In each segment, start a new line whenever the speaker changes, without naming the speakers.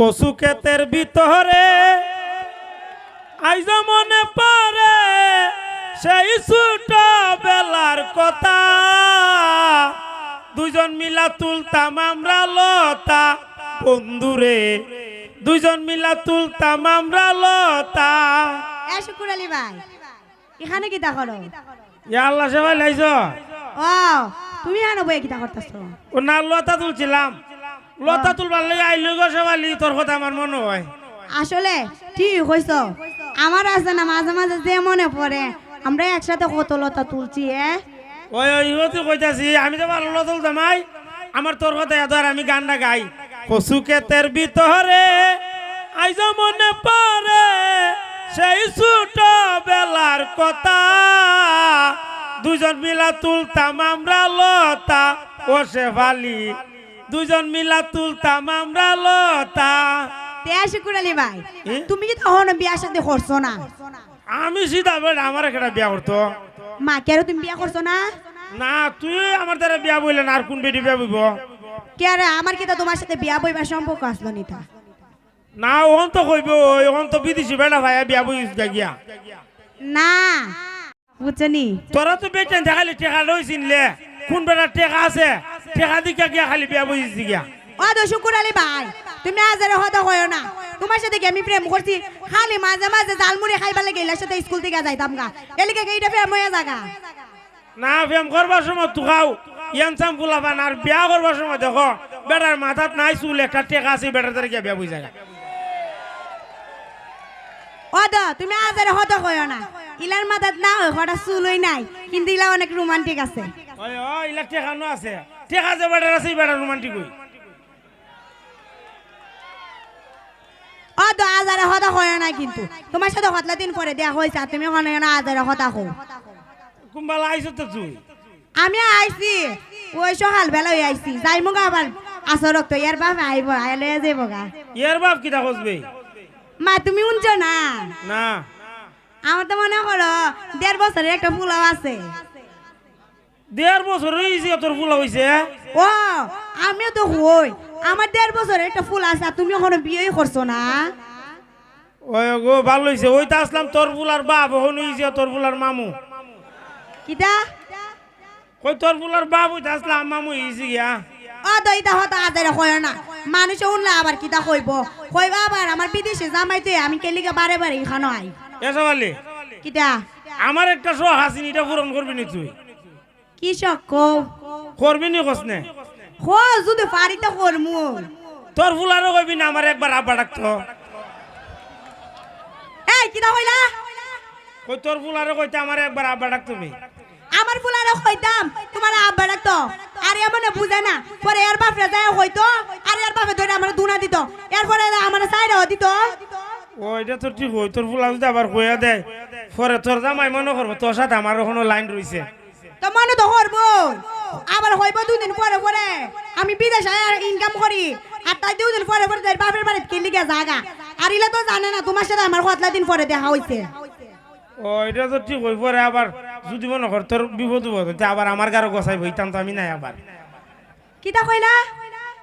কচু ক্ষেতের ভিতরে আইজ মনে পড়ে সেই ছোট বেলার কথা। দুজন মিলা তুলতাম আমরা লতা বন্ধুরে। দুজন মিলা তুলতাম আমরা লতা।
এ শুকুর আলী ভাই এখানে কিতা করো?
ইয়া আল্লাহ সেবাই লাইছ।
ও তুমি এখানে বই কিতা করতেছ?
ও না লতা তুলছিলাম। লতা তুলবার লাগে আইলো গো সেবালি তোর কথা আমার মনে হয়।
আসলে ঠিক কইছ আমার আছে না মাঝে মাঝে যে মনে পড়ে আমরা একসাথে কত লতা তুলছি এ?
ওই ওই ইহতে কইতাছি আমি তো ভালো লতা তুলতাম আই আমার তোর কথা এত আর আমি গানটা গাই। কচু ক্ষেতের ভিতরে আইজ মনে পড়ে সেই ছোট বেলার কথা। দুজন মিলা তুলতাম আমরা লতা ও শেফালি। দুজন মিলা তুলতাম আমরা লতা।
তে শুকুর ভাই তুমি কি তখন বিয়ার সাথে করছ না।
আমি সিধা বেড়া আমার একটা বিয়া করতো?
মা কে আর তুমি বিয়া করছ না?
না তুই আমার দ্বারা বিয়া বললেন আর কোন বেটি বিয়া বইব?
কে আরে আমার কি তো তোমার সাথে বিয়া বইবার সম্পর্ক আসলো নিতা
না ওহন তো কইব ওহন তো বিদেশি বেড়া ভাই বিয়া বই গিয়া
না বুঝছনি
তোরা তো বেটেন দেখালি টেকা লইছিন লে কোন বেড়া টেকা আছে? টেকা দিকা গিয়া খালি বিয়া বইছি গিয়া।
ও তো শুকুর আলী ভাই তুমি আজারে হতা কইও না। তোমার সাথে কি আমি প্রেম করছি খালি মাঝে মাঝে জালমুড়ি খাইবার লাগে এলার সাথে স্কুল থেকে যাইতাম গা। এলিকে এইটা প্রেম হয়ে জাগা
না প্রেম করবার সময় তুখাও আর বিয়া করবার সময় দেখো। বেটার মাথাত নাই চুল একটা টেকা আছে বেটার বিয়া
তুমি আজারে হতা কইও না। ইলার মাথাত না হয় হঠাৎ চুলই নাই। কিন্তু ইলা অনেক রোমান্টিক আছে।
ওই ও ইলা আছে। টেকা যে বেটার আছে বেটার রোমান্টিক হই।
ও তো আজারে হতা কইও না কিন্তু। তোমার সাথে হতলা দিন পরে দেয়া হয়েছে তুমি হনে না আজারে হতা
কুম্বালা আইছো তো তুই।
আমি আইছি ওই সকাল বেলা হয়ে আইছি। যাই মুগা আবার। আসর রক্ত ইয়ার বাপ আইব আইলে যাইব গা।
ইয়ার বাপ খুঁজবে
মা তুমি শুনছ না?
না।
আমার তো মনে করো দেড় বছরের একটা ফুলাও আছে।
দেড় বছর হয়েছে তোর ফুলা হয়েছে
ও আমিও তো হই। আমার দেড় বছরের একটা ফুল আছে তুমি এখনও বিয়ে করছ না?
ওই গো ভালো হয়েছে ওইটা আসলাম তোর ফুলার বাপ হন হয়েছে তোর ফুলার মামু।
কিটা
কই তোর ফুলার বাপ ওইটা আসলাম মামু হয়েছে গিয়া।
ও তো ইটা হতা আজারে কয় না। মানুষে উনলে আবার কিটা কইব কইবা আবার। আমার বিদেশে জামাই তুই আমি কেলিকে বারে বারে এখানো আই।
এসব আলি
কিটা
আমার একটা শখ আছে এটা পূরণ করবি নি তুই?
কি?
করবি নি
হো যদি পারিতে করমু।
তোর ফুলারও কইবি না আমার একবার আব্বা ডাকতো।
এই কিটা কইলা?
কই তোর ফুলারও কইতে আমার একবার আব্বা ডাকতো বে।
আমার ফুলারে কইতাম তোমার আব্বা ডাকতো। আর এমন বুঝে না। পরে এর বাপরে যায় হইতো আর এর বাপে ধরে আমার দুনা দিত। এরপরে আমার সাইডে দিত।
ও এটা তো ঠিক হই তোর ফুলা যদি আবার কইয়া দেয় পরে তোর জামাই মনে করব তোর সাথে আমার কোনো লাইন রইছে।
তো মনে তো করব আবার হইব দুদিন পরে পরে। আমি বিদেশে ইনকাম করি। আর তাই দুদিন পরে পরে তাই বাপের বাড়িতে কিনলি গে জাগা। আর ইলে তো জানে না তোমার সাথে আমার কতলা দিন পরে দেখা হইছে।
ও এটা তো ঠিক হই পরে আবার যদি মনে কর তোর বিপদ হইতে আবার আমার গারো গোসাই হইতাম তো আমি নাই আবার।
কিতা কইলা?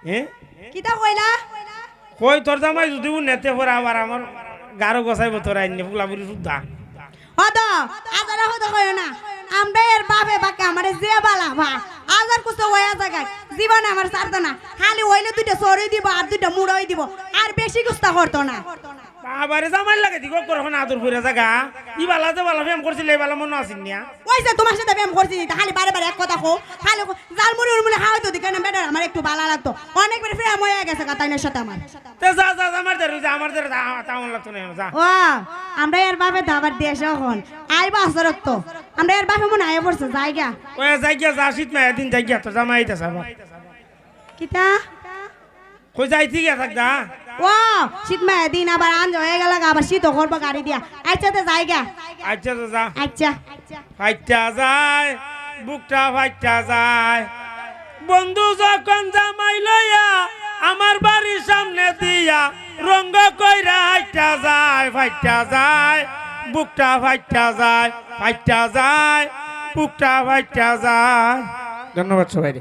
হ্যাঁ
কিতা কইলা?
কই তোর জামাই যদি নেতে পরে আবার আমার গারো গোসাইব তোর আইনে ফুলাপুরি সুদ্ধা
হতো আজারা হতো কইও না। আমরা এর বাপে বাকে আমারে যে বালা ভা আজার কুছ হয়ে জায়গায় জীবনে আমার সারতো না। খালি হইলে দুইটা সরি দিব আর দুইটা মুড়াই দিব। আর বেশি কুস্তা করতো না।
আবারে জামাই লাগে দিগো করখন আদর জাগা। ই বালা যে বালা ফেম করছিল এই বালা মনে আসিন নিয়া?
ওই যে তোমার সাথে ব্যায়াম করছি খালি বারে বারে এক কথা কো খালি জাল মুড়ি উড়মুড়ি খাওয়াই তো দিকে বেটার আমার একটু ভালো লাগতো। অনেকবার ফ্রেম হয়ে গেছে কাতাইনের সাথে আমার।
তে যা যা যা, আমার দের যা আমার দের তামন লাগতো না যা।
ও আমরা এর বাপে তো আবার দেশ এখন। আইবা আসরত তো। আমরা এর বাপে মনে আয় পড়ছে জায়গা।
ওই যাইগিয়া যা শীত মা এদিন যাইগিয়া তো জামাই আইতাছে আবার।
কিতা?
কই যাইতি গিয়া থাক দা
ও শীত মা দিন আবার আঞ্জ হয়ে গেল আবার শীত করব গাড়ি দিয়া। আচ্ছা তো জায়গা।
আচ্ছা তো যা।
আচ্ছা।
ফাইটা যায় বুকটা ফাইটা যায়। বন্ধু যখন জামাই লইয়া আমার বাড়ির সামনে দিয়া রঙ্গ কইরা হাইটা যায় ফাইটা যায়। বুকটা ফাইটা যায় ফাইটা যায় বুকটা ফাইটা যায়। ধন্যবাদ সবাই